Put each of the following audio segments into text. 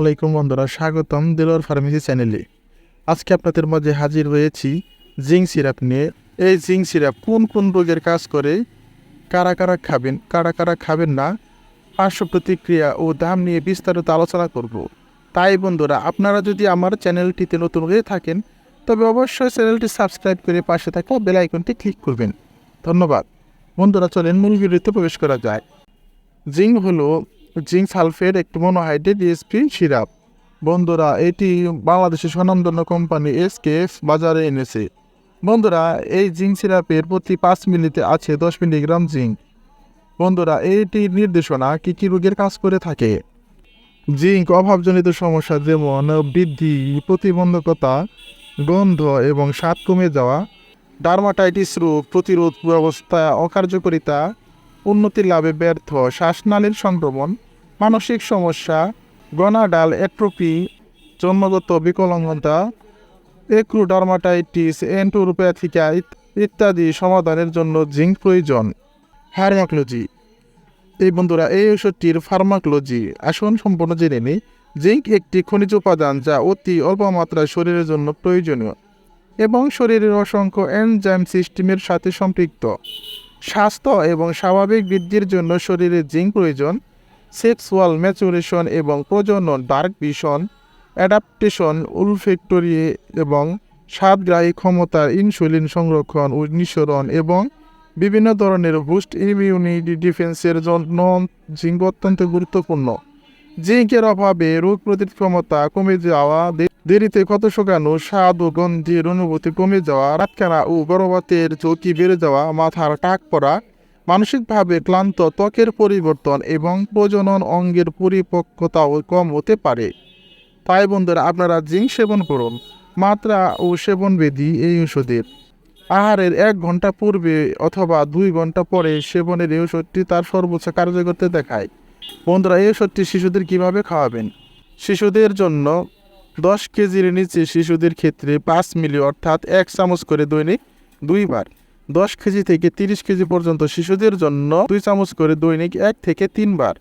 আসসালামাইকুম বন্ধুরা, স্বাগতম দিলোর ফার্মেসি চ্যানেলে। আজকে আপনাদের মাঝে হাজির হয়েছি জিঙ্ক সিরাপ নিয়ে। এই জিঙ্ক সিরাপ কোন কোন রোগের কাজ করে? কারা কারা খাবেন, কারা কারা খাবেন না? পার্শ্ব প্রতিক্রিয়া ও দাম নিয়ে বিস্তারিত আলোচনা করব। তাই বন্ধুরা, আপনারা যদি আমার চ্যানেলটিতে নতুন হয়ে থাকেন, তবে অবশ্যই চ্যানেলটি সাবস্ক্রাইব করে পাশে থাকা বেল আইকনটি ক্লিক করবেন। ধন্যবাদ। বন্ধুরা, চলেন মূল ভিডিওতে প্রবেশ করা যায়। জিঙ্ক হলো জিঙ্ক সালফেট একটি মনোহাইড্রেট ডিএসপি, সিরাপ। বন্ধুরা, এটি বাংলাদেশের স্বনামধন্য কোম্পানি এসকেএফ বাজারে এনেছে। বন্ধুরা, এই জিঙ্ক সিরাপের প্রতি পাঁচ মিলিতে আছে দশ মিলিগ্রাম জিঙ্ক। বন্ধুরা এইটি নির্দেশনা, কী কী রোগের কাজ করে থাকে? জিঙ্ক অভাবজনিত সমস্যা যেমন বৃদ্ধি, প্রতিবন্ধকতা, গন্ধ এবং স্বাদ কমে যাওয়া, ডার্মাটাইটিস রোগ প্রতিরোধ ব্যবস্থা অকার্যকরিতা উন্নতি লাভে ব্যর্থ শ্বাসনালীর সংক্রমণ, মানসিক সমস্যা, গনাডাল অ্যাট্রোপি জন্মগত বিকলাঙ্গতা, এক্রুডার্মাটাইটিস এন্টোরোপ্যাথিকা ইত- ইত্যাদি সমাধানের জন্য জিঙ্ক প্রয়োজন। ফার্মাকোলজি এই বন্ধুরা, এই ওষুধটির ফার্মাকোলজি। আসন সম্পূর্ণ জেনে নিই। জিঙ্ক একটি খনিজ উপাদান যা অতি অল্প মাত্রায় শরীরের জন্য প্রয়োজনীয় এবং শরীরের অসংখ্য এনজাইম সিস্টেমের সাথে সম্পৃক্ত। স্বাস্থ্য এবং স্বাভাবিক বৃদ্ধির জন্য শরীরে জিঙ্ক প্রয়োজন, সেক্সুয়াল ম্যাচুরেশন এবং প্রজনন, ডার্ক ভিশন, অ্যাডাপ্টেশন উলফেক্টরি এবং স্বাদগ্রাহী ক্ষমতার ইনসুলিন সংরক্ষণ ও নিঃসরণ এবং বিভিন্ন ধরনের বুস্ট ইমিউনিটি ডিফেন্সের জন্য জিঙ্ক অত্যন্ত গুরুত্বপূর্ণ। জিঙ্কের অভাবে রোগ প্রতিরোধ ক্ষমতা কমে যাওয়া দেরিতে ক্ষত শুকানো, স্বাদ ও গন্ধের অনুভূতি কমে যাওয়া রাতকানা ও গর্ভপাতের ঝুঁকি বেড়ে যাওয়া, মাথার টাক পড়া, মানসিকভাবে ক্লান্ত, ত্বকের পরিবর্তন এবং প্রজনন অঙ্গের পরিপক্কতাও কম হতে পারে। তাই বন্ধুরা, আপনারা জিঙ্ক সেবন করুন। মাত্রা ও সেবন বিধি এই ওষুধের আহারের এক ঘণ্টা পূর্বে অথবা দুই ঘণ্টা পরে সেবনের এই ওষুধটি তার সর্বোচ্চ কার্যকরতে দেখায়। বন্ধুরা, এই ওষুধটি শিশুদের কীভাবে খাওয়াবেন? শিশুদের জন্য দশ কেজির নিচে শিশুদের ক্ষেত্রে পাঁচ মিলি অর্থাৎ এক চামচ করে দৈনিক দুইবার। দশ কেজি থেকে তিরিশ কেজি পর্যন্ত শিশুদের জন্য দুই চামচ করে দৈনিক এক থেকে তিনবার।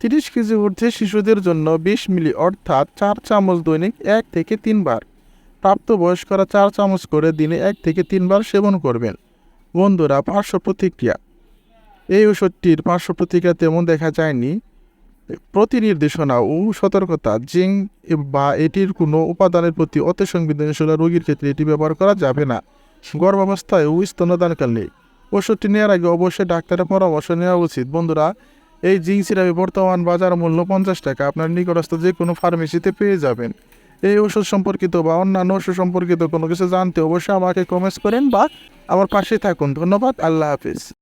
তিরিশ কেজি ঊর্ধ্বে শিশুদের জন্য বিশ মিলি অর্থাৎ চার চামচ দৈনিক এক থেকে তিনবার। প্রাপ্তবয়স্করা চার চামচ করে দিনে এক থেকে তিনবার সেবন করবেন। বন্ধুরা, পার্শ্ব প্রতিক্রিয়া। এই ওষুধটির পার্শ্ব প্রতিক্রিয়া তেমন দেখা যায়নি। প্রতি নির্দেশনা ও সতর্কতা জিঙ্ক বা এটির কোনো উপাদানের প্রতি অতি সংবেদনশীল রোগীর ক্ষেত্রে এটি ব্যবহার করা যাবে না। গর্ভাবস্থায় ও স্তনদানকালে ওষুধটি নেওয়ার আগে অবশ্যই ডাক্তারের পরামর্শ নেওয়া উচিত। বন্ধুরা, এই জিঙ্ক সিরাপে বর্তমান বাজার মূল্য পঞ্চাশ টাকা। আপনার নিকটস্থ যে কোনো ফার্মেসিতে পেয়ে যাবেন। এই ওষুধ সম্পর্কিত বা অন্যান্য ওষুধ সম্পর্কিত কোনো কিছু জানতে অবশ্যই আমাকে কমেন্টস করেন বা আমার পাশে থাকুন। ধন্যবাদ, আল্লাহ হাফিজ।